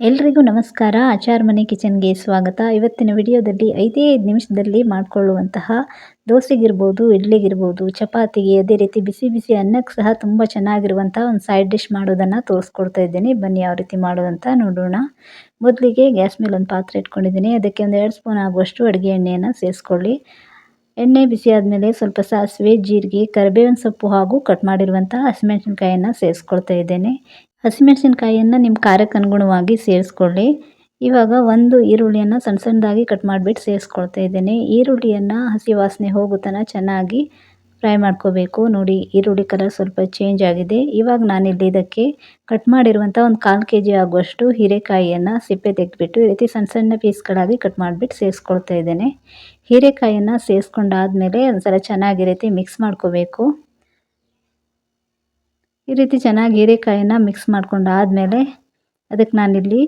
ಎಲ್ರಿಗೂ ನಮಸ್ಕಾರ. ಆಚಾರ್ ಮನೆ ಕಿಚನ್ಗೆ ಸ್ವಾಗತ. ಇವತ್ತಿನ ವಿಡಿಯೋದಲ್ಲಿ ಐದೇ ಐದು ನಿಮಿಷದಲ್ಲಿ ಮಾಡಿಕೊಳ್ಳುವಂತಹ ದೋಸೆಗಿರ್ಬೋದು, ಇಡ್ಲಿಗಿರ್ಬೋದು, ಚಪಾತಿಗೆ ಅದೇ ರೀತಿ ಬಿಸಿ ಬಿಸಿ ಅನ್ನಕ್ಕೆ ಸಹ ತುಂಬ ಚೆನ್ನಾಗಿರುವಂಥ ಒಂದು ಸೈಡ್ ಡಿಶ್ ಮಾಡೋದನ್ನು ತೋರಿಸ್ಕೊಡ್ತಾ ಇದ್ದೀನಿ. ಬನ್ನಿ ಯಾವ ರೀತಿ ಮಾಡೋದಂತ ನೋಡೋಣ. ಮೊದಲಿಗೆ ಗ್ಯಾಸ್ ಮೇಲೆ ಒಂದು ಪಾತ್ರೆ ಇಟ್ಕೊಂಡಿದ್ದೀನಿ. ಅದಕ್ಕೆ ಒಂದು ಎರಡು ಸ್ಪೂನ್ ಆಗುವಷ್ಟು ಅಡುಗೆ ಎಣ್ಣೆಯನ್ನು ಸೇರಿಸ್ಕೊಳ್ಳಿ. ಎಣ್ಣೆ ಬಿಸಿ ಆದಮೇಲೆ ಸ್ವಲ್ಪ ಸಾಸಿವೆ, ಜೀರಿಗೆ, ಕರಿಬೇವಿನ ಸೊಪ್ಪು ಹಾಗೂ ಕಟ್ ಮಾಡಿರುವಂಥ ಹಸಿಮೆಣಸಿನ್ಕಾಯನ್ನು ಸೇರಿಸ್ಕೊಳ್ತಾ ಇದ್ದೇನೆ. ಹಸಿಮೆಣಸಿನ್ಕಾಯಿಯನ್ನು ನಿಮ್ಮ ಖಾರಕ್ಕೆ ಅನುಗುಣವಾಗಿ ಸೇರಿಸ್ಕೊಳ್ಳಿ. ಇವಾಗ ಒಂದು ಈರುಳ್ಳಿಯನ್ನು ಸಣ್ಣ ಸಣ್ಣದಾಗಿ ಕಟ್ ಮಾಡಿಬಿಟ್ಟು ಸೇರಿಸ್ಕೊಳ್ತಾ ಇದ್ದೇನೆ. ಈರುಳ್ಳಿಯನ್ನು ಹಸಿ ವಾಸನೆ ಹೋಗೋ ಚೆನ್ನಾಗಿ ಫ್ರೈ ಮಾಡ್ಕೋಬೇಕು. ನೋಡಿ, ಈರುಳ್ಳಿ ಕಲರ್ ಸ್ವಲ್ಪ ಚೇಂಜ್ ಆಗಿದೆ. ಇವಾಗ ನಾನಿಲ್ಲಿ ಇದಕ್ಕೆ ಕಟ್ ಮಾಡಿರುವಂಥ ಒಂದು ಕಾಲು ಕೆ ಜಿ ಆಗುವಷ್ಟು ಹೀರೆಕಾಯಿಯನ್ನು ಸಿಪ್ಪೆ ತೆಗೆದುಬಿಟ್ಟು, ಈ ರೀತಿ ಸಣ್ಣ ಸಣ್ಣ ಪೀಸ್ಗಳಾಗಿ ಕಟ್ ಮಾಡಿಬಿಟ್ಟು ಸೇರಿಸ್ಕೊಳ್ತಾ ಇದ್ದೇನೆ. ಹೀರೆಕಾಯಿಯನ್ನು ಸೇರಿಸ್ಕೊಂಡಾದ್ಮೇಲೆ ಒಂದು ಸಲ ಚೆನ್ನಾಗಿ ರೀತಿ ಮಿಕ್ಸ್ ಮಾಡ್ಕೋಬೇಕು. ಈ ರೀತಿ ಚೆನ್ನಾಗಿ ಹೀರೆಕಾಯಿಯನ್ನು ಮಿಕ್ಸ್ ಮಾಡ್ಕೊಂಡು ಆದಮೇಲೆ ಅದಕ್ಕೆ ನಾನಿಲ್ಲಿ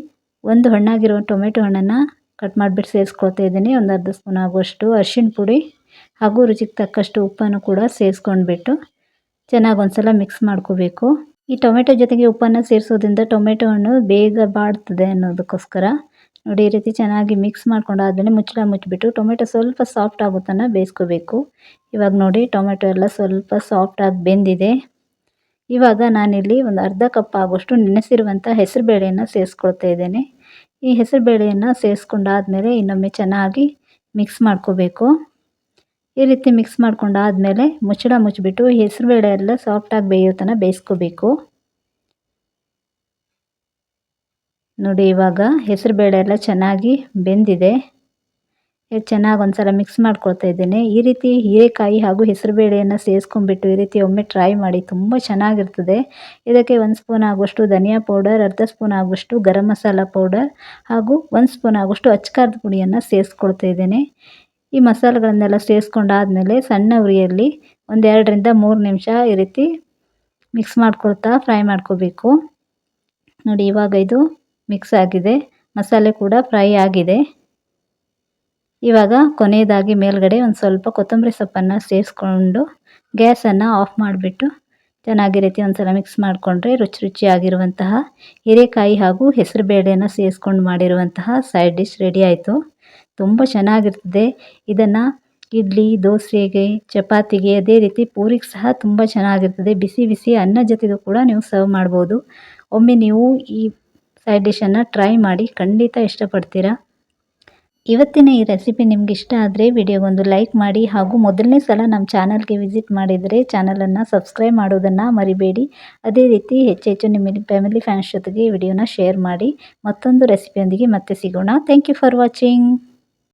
ಒಂದು ಹಣ್ಣಾಗಿರೋ ಟೊಮೆಟೊ ಹಣ್ಣನ್ನು ಕಟ್ ಮಾಡಿಬಿಟ್ಟು ಸೇರಿಸ್ಕೊಳ್ತಾ ಇದ್ದೀನಿ. ಒಂದು ಅರ್ಧ ಸ್ಪೂನ್ ಆಗುವಷ್ಟು ಅರಿಶಿಣ ಪುಡಿ. ಹಾಗೂ ರುಚಿಗೆ ತಕ್ಕಷ್ಟು ಉಪ್ಪನ್ನು ಕೂಡ ಸೇರಿಸ್ಕೊಂಡ್ಬಿಟ್ಟು ಚೆನ್ನಾಗಿ ಒಂದು ಸಲ ಮಿಕ್ಸ್ ಮಾಡ್ಕೋಬೇಕು. ಈ ಟೊಮೆಟೊ ಜೊತೆಗೆ ಉಪ್ಪನ್ನು ಸೇರಿಸೋದ್ರಿಂದ ಟೊಮೆಟೊ ಹಣ್ಣು ಬೇಗ ಬಾಡ್ತದೆ ಅನ್ನೋದಕ್ಕೋಸ್ಕರ ನೋಡಿ ಈ ರೀತಿ ಚೆನ್ನಾಗಿ ಮಿಕ್ಸ್ ಮಾಡ್ಕೊಂಡಾದ್ಮೇಲೆ ಮುಚ್ಚಳ ಮುಚ್ಚಿಬಿಟ್ಟು ಟೊಮೆಟೊ ಸ್ವಲ್ಪ ಸಾಫ್ಟ್ ಆಗುತ್ತನ ಬೇಯಿಸ್ಕೋಬೇಕು. ಇವಾಗ ನೋಡಿ ಟೊಮೆಟೊ ಎಲ್ಲ ಸ್ವಲ್ಪ ಸಾಫ್ಟಾಗಿ ಬೆಂದಿದೆ. ಇವಾಗ ನಾನಿಲ್ಲಿ ಒಂದು ಅರ್ಧ ಕಪ್ ಆಗೋಷ್ಟು ನೆನೆಸಿರುವಂಥ ಹೆಸರು ಬೇಳೆಯನ್ನು ಸೇರಿಸ್ಕೊಳ್ತಾ ಇದ್ದೇನೆ. ಈ ಹೆಸರು ಬೇಳೆಯನ್ನು ಸೇರಿಸ್ಕೊಂಡಾದ್ಮೇಲೆ ಇನ್ನೊಮ್ಮೆ ಚೆನ್ನಾಗಿ ಮಿಕ್ಸ್ ಮಾಡ್ಕೋಬೇಕು. ಈ ರೀತಿ ಮಿಕ್ಸ್ ಮಾಡ್ಕೊಂಡಾದ್ಮೇಲೆ ಮುಚ್ಚಳ ಮುಚ್ಚಿಬಿಟ್ಟು ಹೆಸರುಬೇಳೆ ಎಲ್ಲ ಸಾಫ್ಟಾಗಿ ಬೇಯೋ ತನಕ ಬೇಯಿಸ್ಕೋಬೇಕು. ನೋಡಿ ಇವಾಗ ಹೆಸರು ಬೇಳೆ ಎಲ್ಲ ಚೆನ್ನಾಗಿ ಬೆಂದಿದೆ. ಚೆನ್ನಾಗಿ ಒಂದ್ಸಲ ಮಿಕ್ಸ್ ಮಾಡ್ಕೊಳ್ತಾ ಇದ್ದೇನೆ. ಈ ರೀತಿ ಹೀರೆಕಾಯಿ ಹಾಗೂ ಹೆಸರುಬೇಳೆಯನ್ನು ಸೇರಿಸ್ಕೊಂಡ್ಬಿಟ್ಟು ಈ ರೀತಿ ಒಮ್ಮೆ ಟ್ರೈ ಮಾಡಿ ತುಂಬ ಚೆನ್ನಾಗಿರ್ತದೆ. ಇದಕ್ಕೆ ಒಂದು ಸ್ಪೂನ್ ಆಗುವಷ್ಟು ಧನಿಯಾ ಪೌಡರ್ ಅರ್ಧ ಸ್ಪೂನ್ ಆಗುವಷ್ಟು ಗರಂ ಮಸಾಲ ಪೌಡರ್ ಹಾಗೂ ಒಂದು ಸ್ಪೂನ್ ಆಗುವಷ್ಟು ಅಚ್ಕಾರದ ಪುಡಿಯನ್ನು ಸೇರಿಸ್ಕೊಳ್ತಾ ಇದ್ದೇನೆ. ಈ ಮಸಾಲೆಗಳನ್ನೆಲ್ಲ ಸೇರಿಸ್ಕೊಂಡಾದ್ಮೇಲೆ ಸಣ್ಣ ಉರಿಯಲ್ಲಿ ಒಂದೆರಡರಿಂದ ಮೂರು ನಿಮಿಷ ಈ ರೀತಿ ಮಿಕ್ಸ್ ಮಾಡ್ಕೊಳ್ತಾ ಫ್ರೈ ಮಾಡ್ಕೋಬೇಕು. ನೋಡಿ, ಇವಾಗ ಇದು ಮಿಕ್ಸ್ ಆಗಿದೆ. ಮಸಾಲೆ ಕೂಡ ಫ್ರೈ ಆಗಿದೆ. ಇವಾಗ ಕೊನೆಯದಾಗಿ ಮೇಲ್ಗಡೆ ಒಂದು ಸ್ವಲ್ಪ ಕೊತ್ತಂಬರಿ ಸೊಪ್ಪನ್ನು ಸೇರಿಸ್ಕೊಂಡು ಗ್ಯಾಸನ್ನು ಆಫ್ ಮಾಡಿಬಿಟ್ಟು ಚೆನ್ನಾಗಿ ರೀತಿ ಒಂದು ಸಲ ಮಿಕ್ಸ್ ಮಾಡಿಕೊಂಡ್ರೆ ರುಚಿ ರುಚಿಯಾಗಿರುವಂತಹ ಹೀರೆಕಾಯಿ ಹಾಗೂ ಹೆಸರು ಬೇಳೆಯನ್ನು ಸೇರಿಸ್ಕೊಂಡು ಮಾಡಿರುವಂತಹ ಸೈಡ್ ಡಿಶ್ ರೆಡಿ ಆಯಿತು. ತುಂಬ ಚೆನ್ನಾಗಿರ್ತದೆ. ಇದನ್ನು ಇಡ್ಲಿ, ದೋಸೆಗೆ, ಚಪಾತಿಗೆ ಅದೇ ರೀತಿ ಪೂರಿಗೆ ಸಹ ತುಂಬ ಚೆನ್ನಾಗಿರ್ತದೆ. ಬಿಸಿ ಬಿಸಿ ಅನ್ನ ಜೊತೆಗೂ ಕೂಡ ನೀವು ಸರ್ವ್ ಮಾಡ್ಬೋದು. ಒಮ್ಮೆ ನೀವು ಈ ಸೈಡ್ ಡಿಶನ್ನು ಟ್ರೈ ಮಾಡಿ ಖಂಡಿತ ಇಷ್ಟಪಡ್ತೀರಾ? ಇವತ್ತಿನ ಈ ರೆಸಿಪಿ ನಿಮ್ಗೆ ಇಷ್ಟ ಆದರೆ ವಿಡಿಯೋಗೊಂದು ಲೈಕ್ ಮಾಡಿ ಹಾಗೂ ಮೊದಲನೇ ಸಲ ನಮ್ಮ ಚಾನಲ್ಗೆ ವಿಸಿಟ್ ಮಾಡಿದರೆ ಚಾನಲನ್ನು ಸಬ್ಸ್ಕ್ರೈಬ್ ಮಾಡೋದನ್ನು ಮರಿಬೇಡಿ. ಅದೇ ರೀತಿ ಹೆಚ್ಚು ಹೆಚ್ಚು ನಿಮ್ಮ ಫ್ಯಾಮಿಲಿ ಫ್ಯಾನ್ಸ್ ಜೊತೆಗೆ ವಿಡಿಯೋನ ಶೇರ್ ಮಾಡಿ. ಮತ್ತೊಂದು ರೆಸಿಪಿಯೊಂದಿಗೆ ಮತ್ತೆ ಸಿಗೋಣ. Thank you for watching